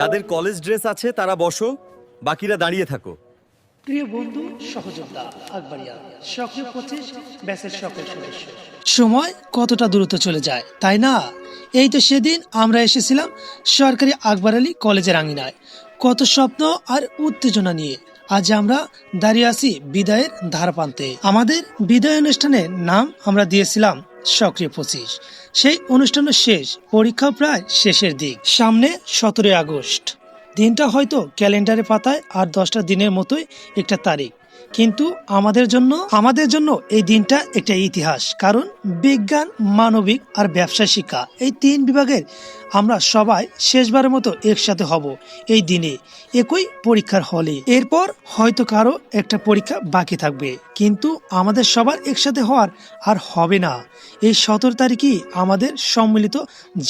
যাদের college dress আছে তারা বসো বাকিরা দাঁড়িয়ে থাকো। প্রিয় বন্ধু সহযোদ্ধা আকবরিয়া সক্রিয় পঁচিশ ব্যাসের সকল সদস্য। সময় কতটা দূরত্ব চলে যায় তাই না? এই তো সেদিন আমরা এসেছিলাম সরকারি আকবর আলী কলেজের আঙিনায়। কত স্বপ্ন আর উত্তেজনা নিয়ে আজ আমরা দাঁড়িয়ে আছি বিদায়ের ধারপান্তে আমাদের বিদায় অনুষ্ঠানের নাম আমরা দিয়েছিলাম সক্রিয় পঁচিশ। সেই অনুষ্ঠানের শেষ, পরীক্ষা প্রায় শেষের দিক। সামনে সতেরোই আগস্ট। দিনটা হয়তো ক্যালেন্ডারে পাতায় আর দশটা দিনের মতোই একটা তারিখ। কিন্তু আমাদের জন্য আমাদের জন্য এই দিনটা একটা ইতিহাস, কারণ বিজ্ঞান, মানবিক আর ব্যবসা শিক্ষা, এই তিন বিভাগের আমরা সবাই শেষবারের মতো একসাথে হব এই দিনে, একই পরীক্ষার হলে। এরপর হয়তো কারও একটা পরীক্ষা বাকি থাকবে, কিন্তু আমাদের সবার একসাথে হওয়ার আর হবে না। এই সতেরো তারিখই আমাদের সম্মিলিত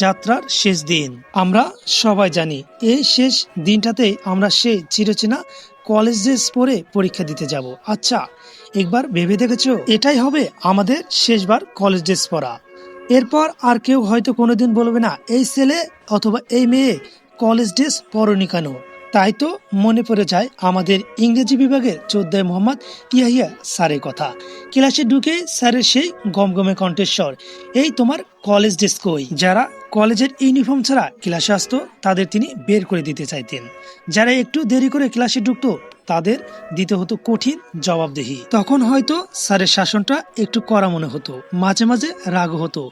যাত্রার শেষ দিন। আমরা সবাই জানি, এই শেষ দিনটাতে আমরা সেই চিরচেনা কলেজ ড্রেস পরে পরীক্ষা দিতে যাব। আচ্ছা একবার ভেবে দেখেছ? এটাই হবে আমাদের শেষবার কলেজ ড্রেস পরা এরপর আর কেউ হয়তো কোনোদিন বলবে না, এই ছেলে অথবা এই মেয়ে কলেজ ড্রেস পরনি কেন? তাই তো মনে পড়ে যায় আমাদের ইংরেজি বিভাগের চোদ্দায় মোহাম্মদ ইয়াহিয়া স্যারের কথা। ক্লাসে ঢুকে স্যারের সেই গমগমে কণ্ঠেশ্বর এই তোমার কলেজ ড্রেস কই? যারা কলেজের ইউনিফর্ম ছাড়া ক্লাসে আসতো, তাদের তিনি বের করে দিতে চাইতেন। যারা একটু দেরি করে ক্লাসে ঢুকতো তাদের দিতে হতো কঠিন জবাবদেহি। তখন হয়তো স্যারের শাসনটা একটু কড়া মনে হতো, মাঝে মাঝে রাগ হতো।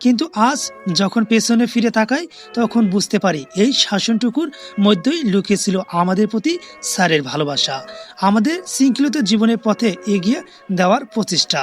কিন্তু আজ যখন পেছনে ফিরে তাকাই, তখন বুঝতে পারি এই শাসনটুকুর মধ্যেই লুকিয়েছিল আমাদের প্রতি স্যারের ভালোবাসা। আমাদের শৃঙ্খলিত জীবনের পথে এগিয়ে দেওয়ার প্রচেষ্টা।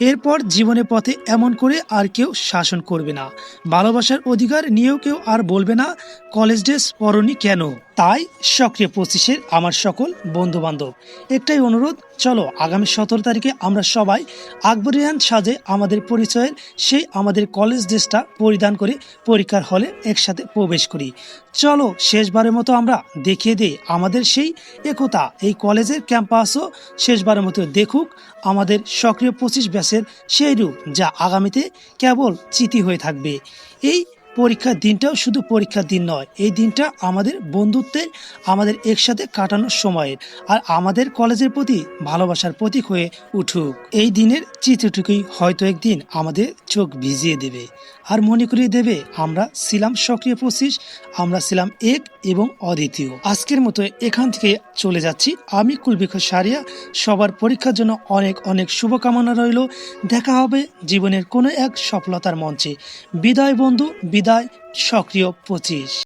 এরপর জীবনের পথে এমন করে আর কেউ শাসন করবে না। ভালোবাসার অধিকার নিয়েও কেউ আর বলবে না, কলেজ ড্রেস পরনি কেন? তাই সক্রিয় পঁচিশের আমার সকল বন্ধু বান্ধব একটাই অনুরোধ, চলো আগামী সতেরো তারিখে আমরা সবাই আকবরিয়ান সাজে আমাদের পরিচয়ের সেই আমাদের কলেজ ড্রেসটা পরিধান করে পরীক্ষার হলে একসাথে প্রবেশ করি। চলো শেষবারের মতো আমরা দেখিয়ে দিই আমাদের সেই একতা। এই কলেজের ক্যাম্পাসও শেষবারের মতো দেখুক আমাদের সক্রিয় পঁচিশ ব্যাসের সেই রূপ যা আগামীতে কেবল চিতি হয়ে থাকবে। এই পরীক্ষার দিনটাও শুধু পরীক্ষার দিন নয়, এই দিনটা আমাদের বন্ধুত্বের, আমাদের একসাথে কাটানোর সময়ের আর আমাদের কলেজের প্রতি ভালোবাসার প্রতীক হয়ে উঠুক। এই দিনের চিত্রটুকুই হয়তো একদিন আমাদের চোখ ভিজিয়ে দেবে। আর মনে করিয়ে দেবে, আমরা ছিলাম সক্রিয় পঁচিশ আমরা ছিলাম এক এবং অদ্বিতীয়। আজকের মতো এখান থেকে চলে যাচ্ছি। আমি কুলবিখ সারিয়া। সবার পরীক্ষার জন্য অনেক অনেক শুভকামনা রইল। দেখা হবে জীবনের কোনো এক সফলতার মঞ্চে। বিদায় বন্ধু, বিদায়। সক্রিয় পঁচিশ।